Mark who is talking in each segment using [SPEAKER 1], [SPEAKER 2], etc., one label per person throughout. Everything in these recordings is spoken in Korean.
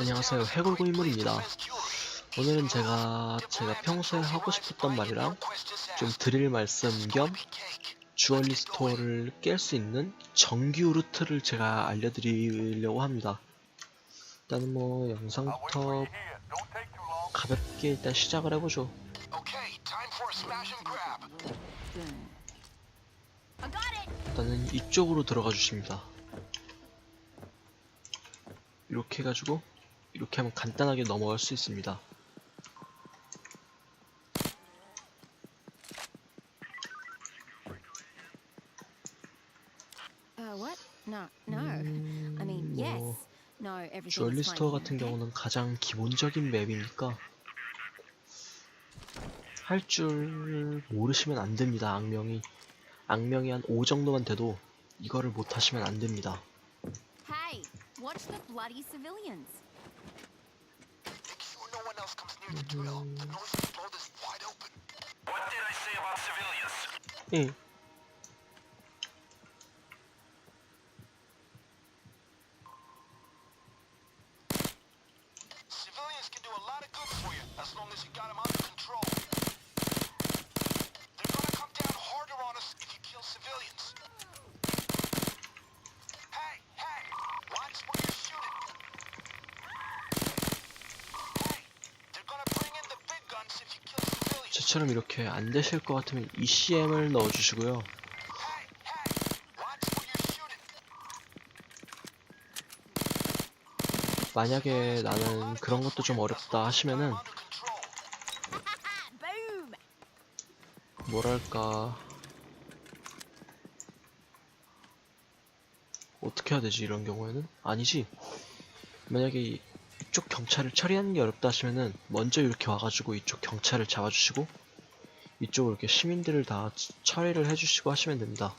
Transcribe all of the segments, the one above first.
[SPEAKER 1] 안녕하세요. 해골고인물입니다. 오늘은 제가 제가 평소에 하고 싶었던 말이랑 좀 드릴 말씀 겸 주얼리 스토어를 깰 수 있는 정규 루트를 제가 알려드리려고 합니다. 일단은 뭐 영상부터 가볍게 일단 시작을 해보죠. 일단은 이쪽으로 들어가 주십니다. 이렇게 해가지고 이렇게 하면 간단하게 넘어갈 수 있습니다
[SPEAKER 2] Uh. I mean, yes.
[SPEAKER 1] 뭐 주얼리 스토어 같은? 경우는 가장 기본적인 맵이니까 할 줄 모르시면 안 됩니다. 악명이 악명이 한 5 정도만 돼도 이거를 못 하시면 안 됩니다.
[SPEAKER 2] Hey,
[SPEAKER 3] else comes near the drill. The north road is wide open. What did I say about civilians?
[SPEAKER 1] 예.
[SPEAKER 3] Civilians can do a lot of good for you as long as you got them under control.
[SPEAKER 1] 저처럼 이렇게 안 되실 것 같으면 ECM을 넣어주시고요. 만약에 나는 그런 것도 좀 어렵다 하시면은! 뭐랄까 어떻게 해야 되지 이런 경우에는 아니지 만약에 이- 이쪽 경찰을 처리하는 게 어렵다 하시면은 먼저 이렇게 와가지고 이쪽 경찰을 잡아주시고 이쪽으로 이렇게 시민들을 다 처- 처리를 해주시고 하시면 됩니다.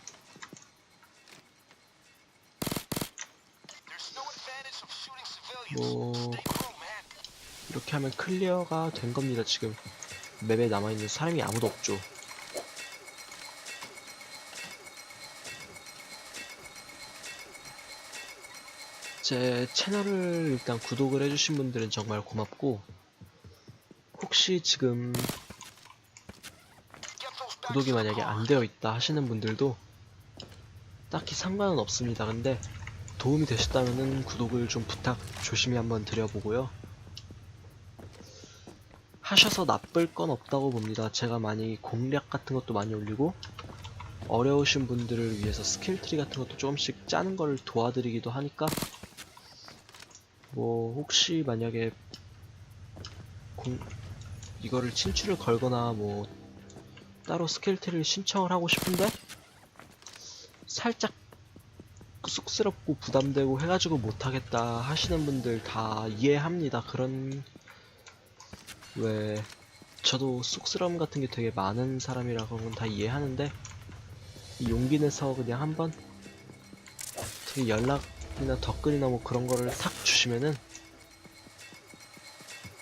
[SPEAKER 1] 뭐. 이렇게 하면 클리어가 된 겁니다 지금 맵에 남아있는 사람이 아무도 없죠 제 채널을 일단 구독을 해주신 분들은 정말 고맙고 혹시 지금 구독이 만약에. 안 되어 있다 하시는 분들도 딱히 상관은 없습니다. 근데 도움이 되셨다면은 구독을 좀 부탁 조심히 한번 드려보고요. 하셔서 나쁠 건 없다고 봅니다. 제가 많이 공략 같은 것도 많이 올리고 어려우신 분들을 위해서 스킬 트리 같은 것도 조금씩 짜는 걸 도와드리기도 하니까 뭐 혹시 만약에 공 이거를 친추를 걸거나 뭐 따로 스킬트를 신청을 하고 싶은데 살짝 쑥스럽고 부담되고 해가지고 못하겠다 하시는 분들 다 이해합니다. 그런 왜 저도 쑥스러움 같은 게 되게 많은 사람이라고 하면 다 이해하는데 이 용기 내서 그냥 한번 되게 연락 이나 댓글이나 뭐 그런 거를 탁 주시면은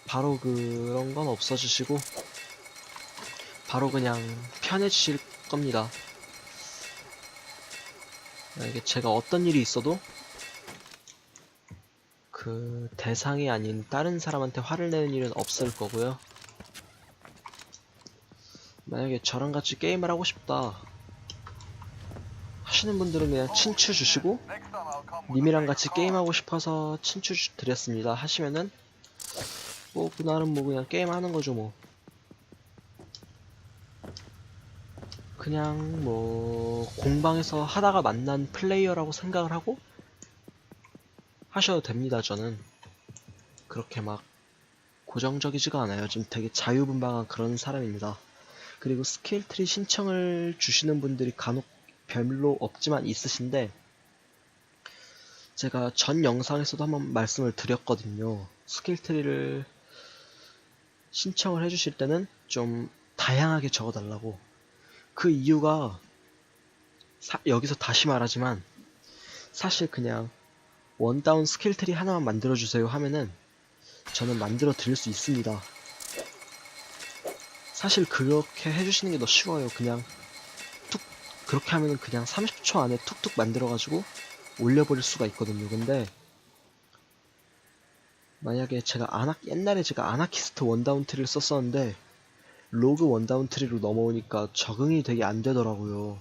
[SPEAKER 1] 바로 그런 건 없어지시고 바로 그냥 편해지실 겁니다. 만약에 제가 어떤 일이 있어도 그 대상이 아닌 다른 사람한테 화를 내는 일은 없을 거고요. 만약에 저랑 같이 게임을 하고 싶다 하시는 분들은 그냥 친추 주시고 님이랑 같이 게임하고 싶어서 친추 주- 드렸습니다. 하시면은 뭐 그날은 뭐 그냥 게임하는 거죠 뭐. 그냥 뭐 공방에서 하다가 만난 플레이어라고 생각을 하고 하셔도 됩니다 저는. 그렇게 막 고정적이지가 않아요. 좀 되게 자유분방한 그런 사람입니다. 그리고 스킬 트리 신청을 주시는 분들이 간혹 별로 없지만 있으신데 제가 전 영상에서도 한번 말씀을 드렸거든요 스킬 트리를 신청을 해주실 때는 좀 다양하게 적어달라고 그 이유가 사- 여기서 다시 말하지만 사실 그냥 원다운 스킬 트리 하나만 만들어 주세요 하면은 저는 만들어 드릴 수 있습니다. 사실 그렇게 해주시는 게 더 쉬워요. 그냥 툭 그렇게 하면은 그냥 30초 안에 툭툭 만들어 가지고 올려버릴 수가 있거든요. 근데 만약에 제가 아나 옛날에 제가 아나키스트 원다운 트리를 썼었는데 로그 원다운 트리로 넘어오니까 적응이 되게 안 되더라고요.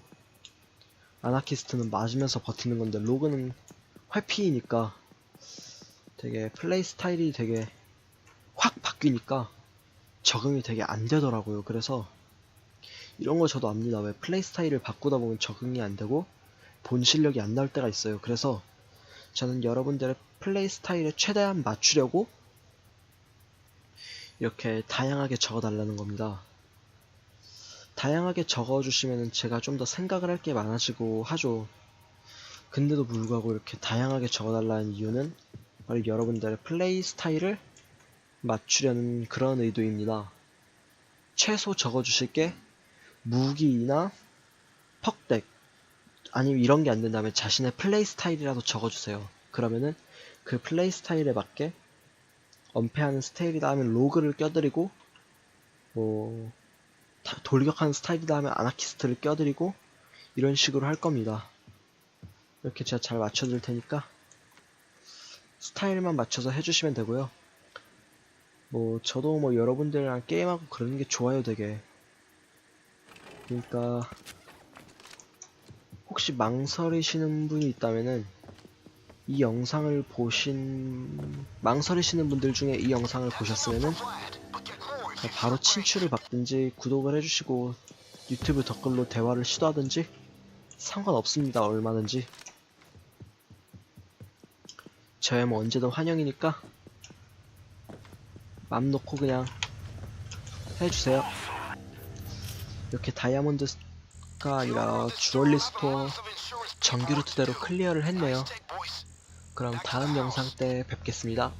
[SPEAKER 1] 아나키스트는 맞으면서 버티는 건데 로그는 회피이니까 되게 플레이 스타일이 되게 확 바뀌니까 적응이 되게 안 되더라고요. 그래서 이런 거 저도 압니다. 왜 플레이 스타일을 바꾸다 보면 적응이 안 되고 본 실력이 안 나올 때가 있어요. 그래서 저는 여러분들의 플레이 스타일에 최대한 맞추려고 이렇게 다양하게 적어달라는 겁니다. 다양하게 적어주시면 제가 좀 더 생각을 할 게 많아지고 하죠. 근데도 불구하고 이렇게 다양하게 적어달라는 이유는 바로 여러분들의 플레이 스타일을 맞추려는 그런 의도입니다. 최소 적어주실 게 무기나 퍽덱 아니면 이런 게 안 된다면 자신의 플레이 스타일이라도 적어주세요. 그러면은 그 플레이 스타일에 맞게 언패하는 스타일이다 하면 로그를 껴드리고 뭐 다- 돌격하는 스타일이다 하면 아나키스트를 껴드리고 이런 식으로 할 겁니다. 이렇게 제가 잘 맞춰드릴 테니까 스타일만 맞춰서 해주시면 되고요. 뭐 저도 뭐 여러분들이랑 게임하고 그러는 게 좋아요 되게. 그러니까 혹시 망설이시는 분이 있다면은 이 영상을 보신 망설이시는 분들 중에 이 영상을 보셨으면은 바로 친추를 받든지 구독을 해주시고 유튜브 댓글로 대화를 시도하든지 상관없습니다. 얼마든지. 저야 뭐 언제든 환영이니까 맘 놓고 그냥 해주세요 이렇게 다이아몬드가 아니라 주얼리 스토어 정규 루트대로 클리어를 했네요. 그럼 다음 영상 때 뵙겠습니다